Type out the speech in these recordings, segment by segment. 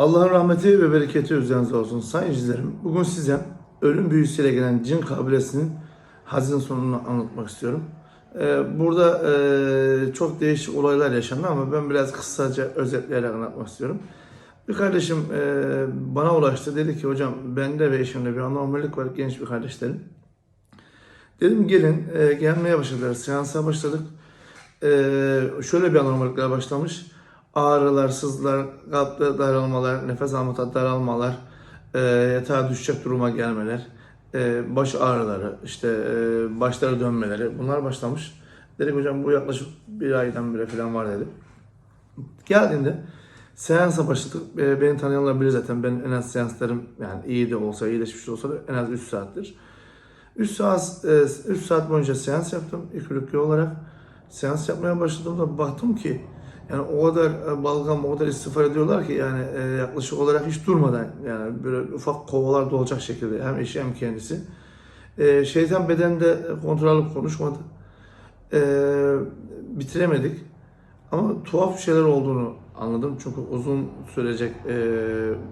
Allah'ın rahmeti ve bereketi üzerinize olsun. Sayın izlerim, bugün size ölüm büyüsüyle gelen cin kabilesinin hazin sonunu anlatmak istiyorum. Ee, burada e, çok değişik olaylar yaşandı ama ben biraz kısaca özetleyerek anlatmak istiyorum. Bir kardeşim e, bana ulaştı. Dedi ki hocam bende ve eşimde bir anormallik var genç bir kardeşlerim. Dedim gelin e, gelmeye başladılar. Seansa başladık. E, şöyle bir anormallikler başlamış. Ağrılar, sızlar, kalpte daralmalar, nefes almakta daralmalar, e, yatağa düşecek duruma gelmeler, e, baş ağrıları, işte e, başları dönmeleri bunlar başlamış. Dedik hocam bu yaklaşık bir aydan bire falan var dedi. Geldiğinde seansa başladık. E, beni tanıyanlar bilir zaten. Ben en az seanslarım yani iyi de olsa, iyileşmiş de olsa da en az 3 saattir. 3 saat, 3 saat boyunca seans yaptım ilk ülke olarak. Seans yapmaya başladığımda baktım ki yani o kadar e, balgam, o kadar istifade ediyorlar ki yani e, yaklaşık olarak hiç durmadan yani böyle ufak kovalar dolacak şekilde hem eşi hem kendisi. E, şeytan bedende kontrol alıp konuşmadı. Bitiremedik. Ama tuhaf şeyler olduğunu anladım. Çünkü uzun sürecek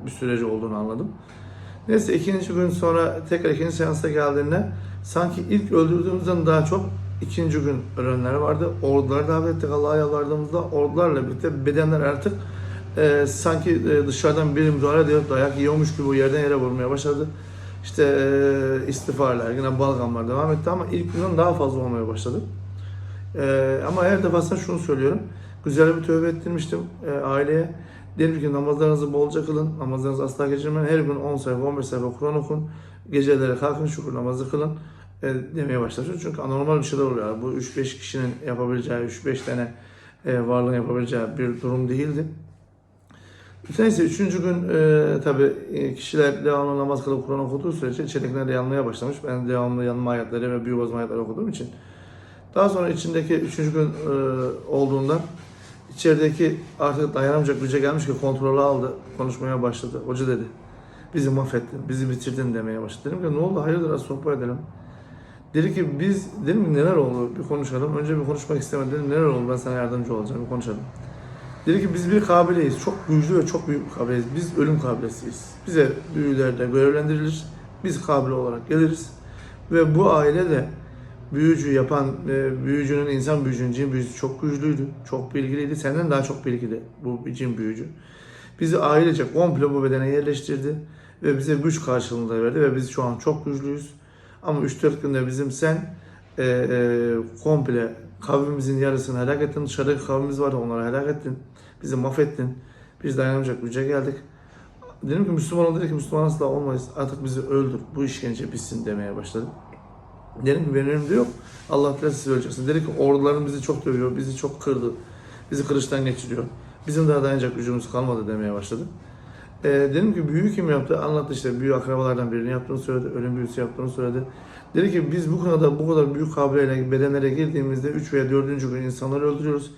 bir süreci olduğunu anladım. Neyse ikinci gün sonra tekrar ikinci seansta geldiğinde sanki ilk öldürdüğümüzden daha çok ikinci gün ölenler vardı. Orduları davet ettik Allah'a yalvardığımızda ordularla birlikte bedenler artık e, sanki e, dışarıdan bir müdahale ediyor, dayak yiyormuş gibi o yerden yere vurmaya başladı. İşte e, istifalar, yine balgamlar devam etti ama ilk günden daha fazla olmaya başladı. E, ama her defasında şunu söylüyorum. Güzel bir tövbe ettirmiştim e, aileye. Dedim ki namazlarınızı bolca kılın, namazlarınızı asla geçirmeyin. Her gün 10 sayfa, 15 sayfa Kur'an okun. Geceleri kalkın, şükür namazı kılın demeye başladı. Çünkü anormal bir şeyler oluyor. Bu 3-5 kişinin yapabileceği, 3-5 tane e, varlığın yapabileceği bir durum değildi. Neyse üçüncü gün e, tabi kişiler devamlı namaz kılıp Kur'an okuduğu sürece içerikler de yanmaya başlamış. Ben devamlı yanma ayetleri ve büyük bozma ayetleri okuduğum için. Daha sonra içindeki üçüncü gün e, olduğunda içerideki artık dayanamayacak güce gelmiş ki kontrolü aldı. Konuşmaya başladı. Hoca dedi. Bizi mahvettin, bizi bitirdin demeye başladı. Dedim ki ne oldu hayırdır az sohbet edelim. Dedi ki biz, dedim ki neler oldu bir konuşalım. Önce bir konuşmak istemedim. Dedim neler oldu ben sana yardımcı olacağım bir konuşalım. Dedi ki biz bir kabileyiz. Çok güçlü ve çok büyük bir kabileyiz. Biz ölüm kabilesiyiz. Bize büyülerde görevlendirilir. Biz kabile olarak geliriz. Ve bu aile de büyücü yapan, e, büyücünün, insan büyücünün, cin büyücüsü çok güçlüydü. Çok bilgiliydi. Senden daha çok bilgili bu cin büyücü. Bizi ailece komple bu bedene yerleştirdi. Ve bize güç karşılığında verdi. Ve biz şu an çok güçlüyüz. Ama 3-4 günde bizim sen e, e, komple kavmimizin yarısını helak ettin. Dışarıdaki kavmimiz vardı onları helak ettin. Bizi mahvettin. Biz dayanamayacak güce geldik. Dedim ki Müslüman ol dedi ki Müslüman asla olmayız. Artık bizi öldür. Bu işkence bitsin demeye başladı. Dedim ki benim elimde yok. Allah bilir siz öleceksiniz. Dedi ki orduların bizi çok dövüyor. Bizi çok kırdı. Bizi kılıçtan geçiriyor. Bizim daha dayanacak gücümüz kalmadı demeye başladı. E, dedim ki büyü kim yaptı? Anlattı işte büyük akrabalardan birini yaptığını söyledi. Ölüm büyüsü yaptığını söyledi. Dedi ki biz bu kadar bu kadar büyük kabileyle bedenlere girdiğimizde 3 veya 4. gün insanları öldürüyoruz.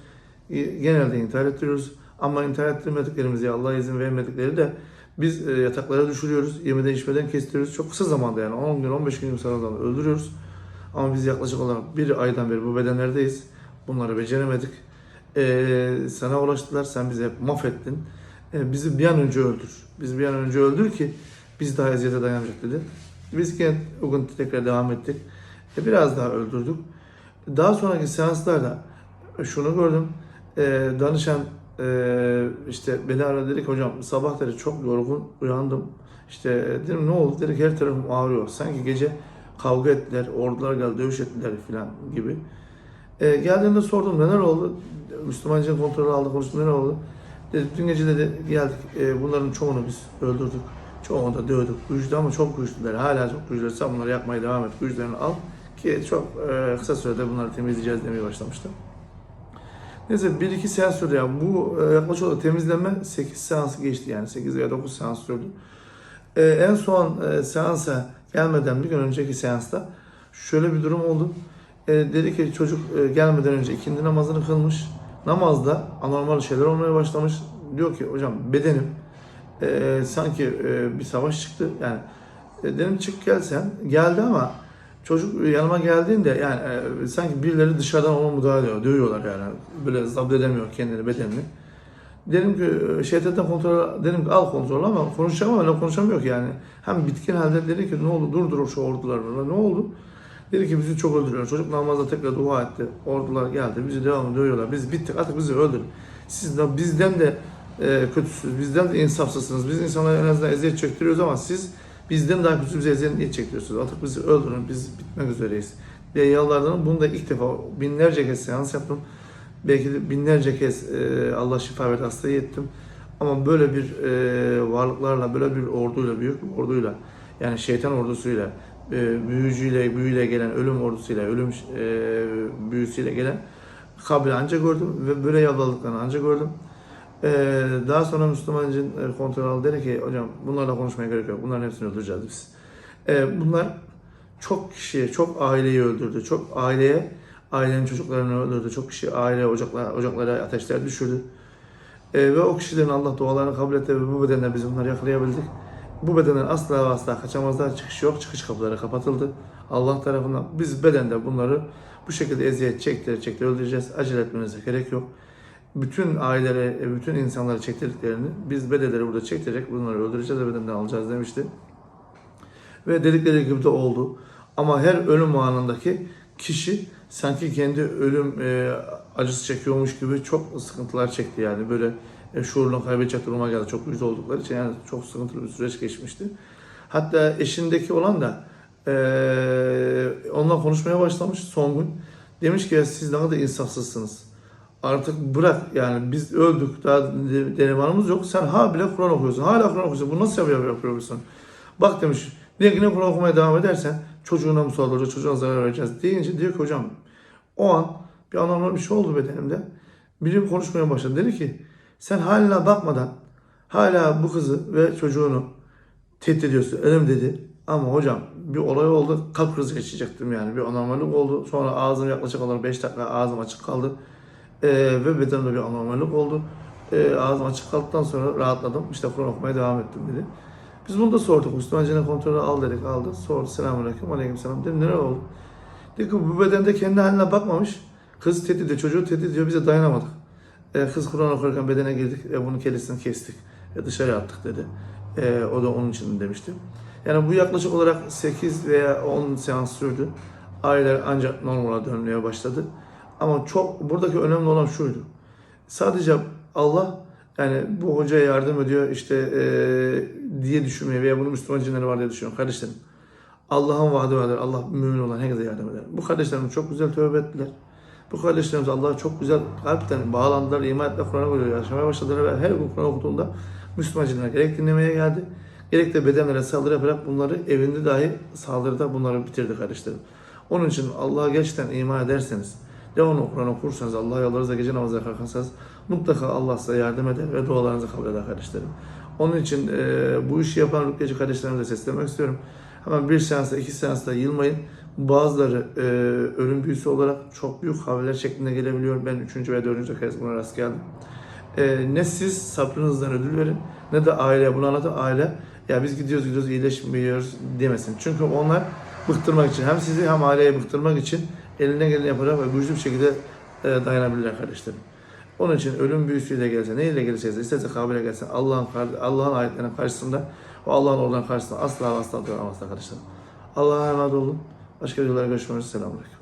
Genelde intihar ettiriyoruz. Ama intihar ettirmediklerimizi Allah izin vermedikleri de biz e, yataklara düşürüyoruz. Yemeden içmeden kestiriyoruz. Çok kısa zamanda yani 10 gün 15 gün sonradan öldürüyoruz. Ama biz yaklaşık olarak bir aydan beri bu bedenlerdeyiz. Bunları beceremedik. E, sana ulaştılar. Sen bizi hep mahvettin. E, bizi bir an önce öldür. Biz bir an önce öldür ki biz daha eziyete dayanamayacak dedi. Biz yine o gün tekrar devam ettik. E, biraz daha öldürdük. Daha sonraki seanslarda şunu gördüm. E, danışan e, işte beni aradı dedi ki hocam sabah dedi çok yorgun uyandım. İşte e, dedim ne oldu dedi her tarafım ağrıyor. Sanki gece kavga ettiler, ordular geldi, dövüş ettiler falan gibi. E, geldiğinde sordum neler oldu? Müslümanca kontrolü aldı konuştum neler oldu? Dedi, dün gece dedi geldik e, bunların çoğunu biz öldürdük. Çoğunu da dövdük. Güçlü ama çok güçlüler. Hala çok güçlüler. Sen bunları yapmaya devam et. Güçlerini al. Ki çok e, kısa sürede bunları temizleyeceğiz demeye başlamıştım. Neyse bir iki seans sürdü yani. Bu e, yaklaşık olarak temizleme 8 seans geçti yani. 8 veya 9 seans sürdü. E, en son e, seansa gelmeden bir gün önceki seansta şöyle bir durum oldu. E, dedi ki çocuk e, gelmeden önce ikindi namazını kılmış. Namazda anormal şeyler olmaya başlamış. Diyor ki hocam bedenim e, sanki e, bir savaş çıktı. Yani e, dedim çık gel sen. Geldi ama çocuk yanıma geldiğinde yani e, sanki birileri dışarıdan ona müdahale ediyor. Dövüyorlar yani. Böyle zapt edemiyor kendini bedenini. Dedim ki e, şeytandan kontrol, dedim ki al kontrol ama konuşacağım ama öyle konuşamıyor ki yani. Hem bitkin halde dedi ki ne oldu durdur şu ordular burada ne oldu? Dedi ki bizi çok öldürüyor. Çocuk namazda tekrar dua etti. Ordular geldi. Bizi devamlı dövüyorlar. Biz bittik artık bizi öldürün. Siz de bizden de e, kötüsünüz. Bizden de insafsızsınız. Biz insanlara en azından eziyet çektiriyoruz ama siz bizden daha kötü bize eziyet çektiriyorsunuz? Artık bizi öldürün. Biz bitmek üzereyiz. diye yalvardım. Bunu da ilk defa binlerce kez seans yaptım. Belki de binlerce kez e, Allah şifa verdi hastayı ettim. Ama böyle bir e, varlıklarla, böyle bir orduyla, büyük bir orduyla, yani şeytan ordusuyla, e, büyücüyle, büyüyle gelen, ölüm ordusuyla, ölüm e, büyüsüyle gelen kabri ancak gördüm ve böyle yalvardıklarını ancak gördüm. E, daha sonra Müslüman cin e, kontrol aldı dedi ki hocam bunlarla konuşmaya gerek yok. Bunların hepsini öldüreceğiz biz. E, bunlar çok kişiye, çok aileyi öldürdü. Çok aileye, ailenin çocuklarını öldürdü. Çok kişi aile ocaklara, ocaklara ateşler düşürdü. E, ve o kişilerin Allah dualarını kabul etti ve bu bedenle biz onları yakalayabildik. Bu bedenden asla ve asla kaçamazlar. Çıkış yok. Çıkış kapıları kapatıldı. Allah tarafından biz bedende bunları bu şekilde eziyet çektire çektire öldüreceğiz. Acele etmenize gerek yok. Bütün ailelere, bütün insanları çektirdiklerini biz bedeleri burada çektirerek bunları öldüreceğiz ve bedenden alacağız demişti. Ve dedikleri gibi de oldu. Ama her ölüm anındaki kişi sanki kendi ölüm e, acısı çekiyormuş gibi çok sıkıntılar çekti yani böyle e, şuurunu kaybedecek duruma geldi çok yüz oldukları için yani çok sıkıntılı bir süreç geçmişti. Hatta eşindeki olan da e, onunla konuşmaya başlamış son gün. Demiş ki siz ne kadar insafsızsınız. Artık bırak yani biz öldük daha de- denemanımız yok. Sen ha bile Kur'an okuyorsun. Hala Kur'an okuyorsun. Bu nasıl yapıyor, yapıyorsun? Bak demiş bir yine Kur'an okumaya devam edersen çocuğuna musallat olacak, çocuğuna zarar vereceğiz deyince diyor ki hocam o an bir anormal bir şey oldu bedenimde. Biri konuşmaya başladı. Dedi ki sen haline bakmadan hala bu kızı ve çocuğunu tehdit ediyorsun. Ölüm dedi. Ama hocam bir olay oldu. Kalp krizi geçecektim yani. Bir anormallik oldu. Sonra ağzım yaklaşık olarak 5 dakika ağzım açık kaldı. Ee, ve bedenimde bir anormallik oldu. Ee, ağzım açık kaldıktan sonra rahatladım. İşte Kur'an okumaya devam ettim dedi. Biz bunu da sorduk. Müslüman Cennet kontrolü al dedik. Aldı. Sordu. Selamünaleyküm. Aleykümselam. Dedim neler oldu? Dedi ki bu bedende kendi haline bakmamış. Kız tehdit ediyor. Çocuğu tehdit ediyor. Bize dayanamadık. Ee, kız Kur'an okurken bedene girdik. E, bunun kellesini kestik. E, dışarı attık dedi. E, o da onun için demişti. Yani bu yaklaşık olarak 8 veya 10 seans sürdü. Aileler ancak normala dönmeye başladı. Ama çok buradaki önemli olan şuydu. Sadece Allah yani bu hocaya yardım ediyor işte e, diye düşünmüyor veya bunun Müslüman cinleri var diye düşünüyor. Kardeşlerim Allah'ın vaadi vardır. Allah mümin olan herkese yardım eder. Bu kardeşlerimiz çok güzel tövbe ettiler. Bu kardeşlerimiz Allah'a çok güzel kalpten bağlandılar, iman ettiler, Kur'an'a koyuyor, yaşamaya başladılar ve her gün Kur'an okuduğunda Müslüman cinler gerek dinlemeye geldi, gerek de bedenlere saldırı yaparak bunları evinde dahi saldırıda bunları bitirdi kardeşlerim. Onun için Allah'a gerçekten iman ederseniz, devamlı Kur'an okursanız, Allah'a yalvarırsa gece namazına kalkarsanız mutlaka Allah size yardım eder ve dualarınızı kabul eder kardeşlerim. Onun için e, bu işi yapan rükyeci kardeşlerimize seslenmek istiyorum. Hemen bir seansta, iki seansta yılmayın. Bazıları e, ölüm büyüsü olarak çok büyük havleler şeklinde gelebiliyor. Ben üçüncü ve dördüncü kez buna rast geldim. E, ne siz sabrınızdan ödül verin ne de aileye bunu anlatın. Aile ya biz gidiyoruz gidiyoruz iyileşmiyoruz demesin. Çünkü onlar bıktırmak için hem sizi hem aileyi bıktırmak için eline geleni yapacak ve güçlü bir şekilde e, dayanabilirler kardeşlerim. Onun için ölüm büyüsüyle gelse, neyle gelirse isterse kabile gelse Allah'ın Allah'ın ayetlerinin karşısında o Allah'ın oradan karşısında asla asla duramazlar kardeşlerim. Allah'a emanet olun. Başka videolara görüşmek üzere. Selamun Aleyküm.